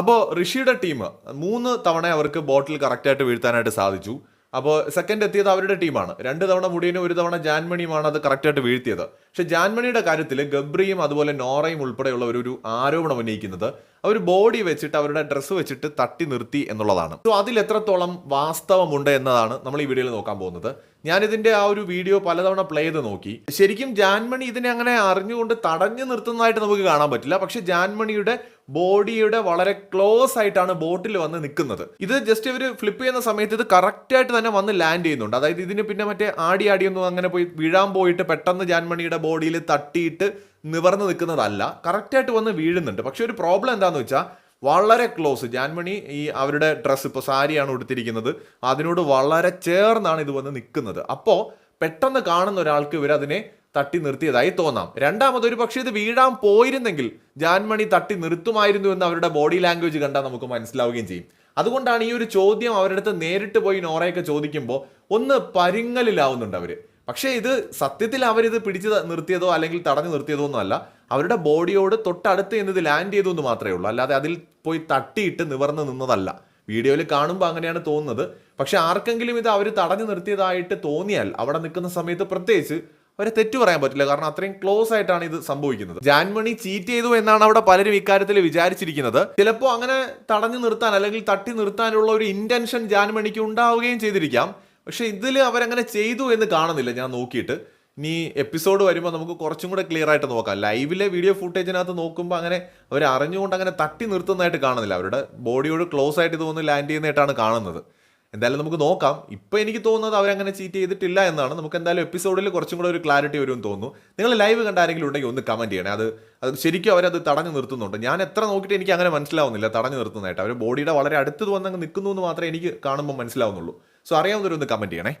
അപ്പോൾ ഋഷിയുടെ ടീം മൂന്ന് തവണ അവർക്ക് ബോട്ടിൽ കറക്റ്റായിട്ട് വീഴ്ത്താനായിട്ട് സാധിച്ചു. അപ്പോൾ സെക്കൻഡ് എത്തിയത് അവരുടെ ടീമാണ് രണ്ട് തവണ മുടിയനും ഒരു തവണ ജാൻമണിയുമാണ് അത് കറക്റ്റായിട്ട് വീഴ്ത്തിയത്. പക്ഷെ ജാൻമണിയുടെ കാര്യത്തിൽ ഗബ്രിയും അതുപോലെ നോറയും ഉൾപ്പെടെയുള്ള ഒരു ആരോപണം ഉന്നയിക്കുന്നത് അവർ ബോഡി വെച്ചിട്ട് അവരുടെ ഡ്രസ്സ് വെച്ചിട്ട് തട്ടി നിർത്തി എന്നുള്ളതാണ്. സോ അതിൽ എത്രത്തോളം വാസ്തവമുണ്ട് എന്നതാണ് നമ്മൾ ഈ വീഡിയോയിൽ നോക്കാൻ പോകുന്നത്. ഞാനിതിന്റെ ആ ഒരു വീഡിയോ പലതവണ പ്ലേ ചെയ്ത് നോക്കി. ശരിക്കും ജാൻമണി ഇതിനെ അങ്ങനെ അറിഞ്ഞുകൊണ്ട് തടഞ്ഞു നിർത്തുന്നതായിട്ട് നമുക്ക് കാണാൻ പറ്റില്ല. പക്ഷെ ജാൻമണിയുടെ ബോഡിയുടെ വളരെ ക്ലോസ് ആയിട്ടാണ് ബോട്ടിൽ വന്ന് നിൽക്കുന്നത്. ഇത് ജസ്റ്റ് ഇവർ ഫ്ലിപ്പ് ചെയ്യുന്ന സമയത്ത് ഇത് കറക്റ്റായിട്ട് തന്നെ വന്ന് ലാൻഡ് ചെയ്യുന്നുണ്ട്. അതായത് ഇതിന് പിന്നെ മറ്റേ ആടി ആടിയൊന്നും അങ്ങനെ പോയി വീഴാൻ പോയിട്ട് പെട്ടെന്ന് ജാൻമണിയുടെ ബോഡിയിൽ തട്ടിയിട്ട് നിവർന്ന് നിൽക്കുന്നതല്ല. കറക്റ്റായിട്ട് വന്ന് വീഴുന്നുണ്ട്. പക്ഷെ ഒരു പ്രോബ്ലം എന്താന്ന് വെച്ചാൽ വളരെ ക്ലോസ് ജാൻമണി ഈ അവരുടെ ഡ്രസ്സ് ഇപ്പോൾ സാരിയാണ് ഉടുത്തിരിക്കുന്നത്. അതിനോട് വളരെ ചേർന്നാണ് ഇത് വന്ന് നിൽക്കുന്നത്. അപ്പോൾ പെട്ടെന്ന് കാണുന്ന ഒരാൾക്ക് ഇവരതിനെ തട്ടി നിർത്തിയതായി തോന്നാം. രണ്ടാമത് ഒരു പക്ഷേ ഇത് വീഴാൻ പോയിരുന്നെങ്കിൽ ജാൻമണി തട്ടി നിർത്തുമായിരുന്നു എന്ന് അവരുടെ ബോഡി ലാംഗ്വേജ് കണ്ടാൽ നമുക്ക് മനസ്സിലാവുകയും ചെയ്യും. അതുകൊണ്ടാണ് ഈ ഒരു ചോദ്യം അവരുടെ അടുത്ത് നേരിട്ട് പോയി നോറയൊക്കെ ചോദിക്കുമ്പോൾ ഒന്ന് പരിങ്ങലിലാവുന്നുണ്ട് അവർ. പക്ഷേ ഇത് സത്യത്തിൽ അവരിത് പിടിച്ച് നിർത്തിയതോ അല്ലെങ്കിൽ തടഞ്ഞു നിർത്തിയതോ ഒന്നും അല്ല. അവരുടെ ബോഡിയോട് തൊട്ടടുത്ത് ഇത് ലാൻഡ് ചെയ്തു എന്ന് മാത്രമേ ഉള്ളൂ. അല്ലാതെ അതിൽ പോയി തട്ടിയിട്ട് നിവർന്ന് നിന്നതല്ല. വീഡിയോയിൽ കാണുമ്പോൾ അങ്ങനെയാണ് തോന്നുന്നത്. പക്ഷെ ആർക്കെങ്കിലും ഇത് അവർ തടഞ്ഞു നിർത്തിയതായിട്ട് തോന്നിയാൽ അവിടെ നിൽക്കുന്ന സമയത്ത് പ്രത്യേകിച്ച് അവരെ തെറ്റു പറയാൻ പറ്റില്ല. കാരണം അത്രയും ക്ലോസ് ആയിട്ടാണ് ഇത് സംഭവിക്കുന്നത്. ജാൻമണി ചീറ്റ് ചെയ്തു എന്നാണ് അവിടെ പലരും ഇക്കാര്യത്തിൽ വിചാരിച്ചിരിക്കുന്നത്. ചിലപ്പോൾ അങ്ങനെ തടഞ്ഞു നിർത്താൻ അല്ലെങ്കിൽ തട്ടി നിർത്താനുള്ള ഒരു ഇന്റൻഷൻ ജാൻമണിക്ക് ഉണ്ടാവുകയും ചെയ്തിരിക്കാം. പക്ഷെ ഇതിൽ അവരങ്ങനെ ചെയ്തു എന്ന് കാണുന്നില്ല. ഞാൻ നോക്കിയിട്ട്. ഇനി എപ്പിസോഡ് വരുമ്പോൾ നമുക്ക് കുറച്ചും കൂടെ ക്ലിയർ ആയിട്ട് നോക്കാം. ലൈവിലെ വീഡിയോ ഫുട്ടേജിനകത്ത് നോക്കുമ്പോൾ അങ്ങനെ അവർ അറിഞ്ഞുകൊണ്ട് അങ്ങനെ തട്ടി നിർത്തുന്നതായിട്ട് കാണുന്നില്ല. അവരുടെ ബോഡിയോട് ക്ലോസ് ആയിട്ട് വന്ന് ലാൻഡ് ചെയ്യുന്നതായിട്ടാണ് കാണുന്നത്. എന്തായാലും നമുക്ക് നോക്കാം. ഇപ്പോൾ എനിക്ക് തോന്നുന്നത് അവരങ്ങനെ ചീറ്റ് ചെയ്തിട്ടില്ല എന്നാണ്. നമുക്ക് എന്തായാലും എപ്പിസോഡിൽ കുറച്ചും കൂടെ ഒരു ക്ലാരിറ്റി വരുമെന്ന് തോന്നുന്നു. നിങ്ങൾ ലൈവ് കണ്ട ആരെങ്കിലും ഉണ്ടെങ്കിൽ ഒന്ന് കമന്റ് ചെയ്യണേ. അത് അത് ശരിക്കും അവരത് തടഞ്ഞു നിർത്തുന്നുണ്ട്. ഞാൻ എത്ര നോക്കിയിട്ട് എനിക്ക് അങ്ങനെ മനസ്സിലാവുന്നില്ല. തടഞ്ഞു നിർത്തുന്നതായിട്ട്. അവർ ബോഡിയുടെ വളരെ അടുത്ത് വന്നങ്ങ് നിൽക്കുന്നു എന്ന് മാത്രമേ എനിക്ക് കാണുമ്പോൾ മനസ്സിലാവുന്നുള്ളൂ. സോ അറിയാവുന്നവരൊന്ന് കമന്റ് ചെയ്യണേ.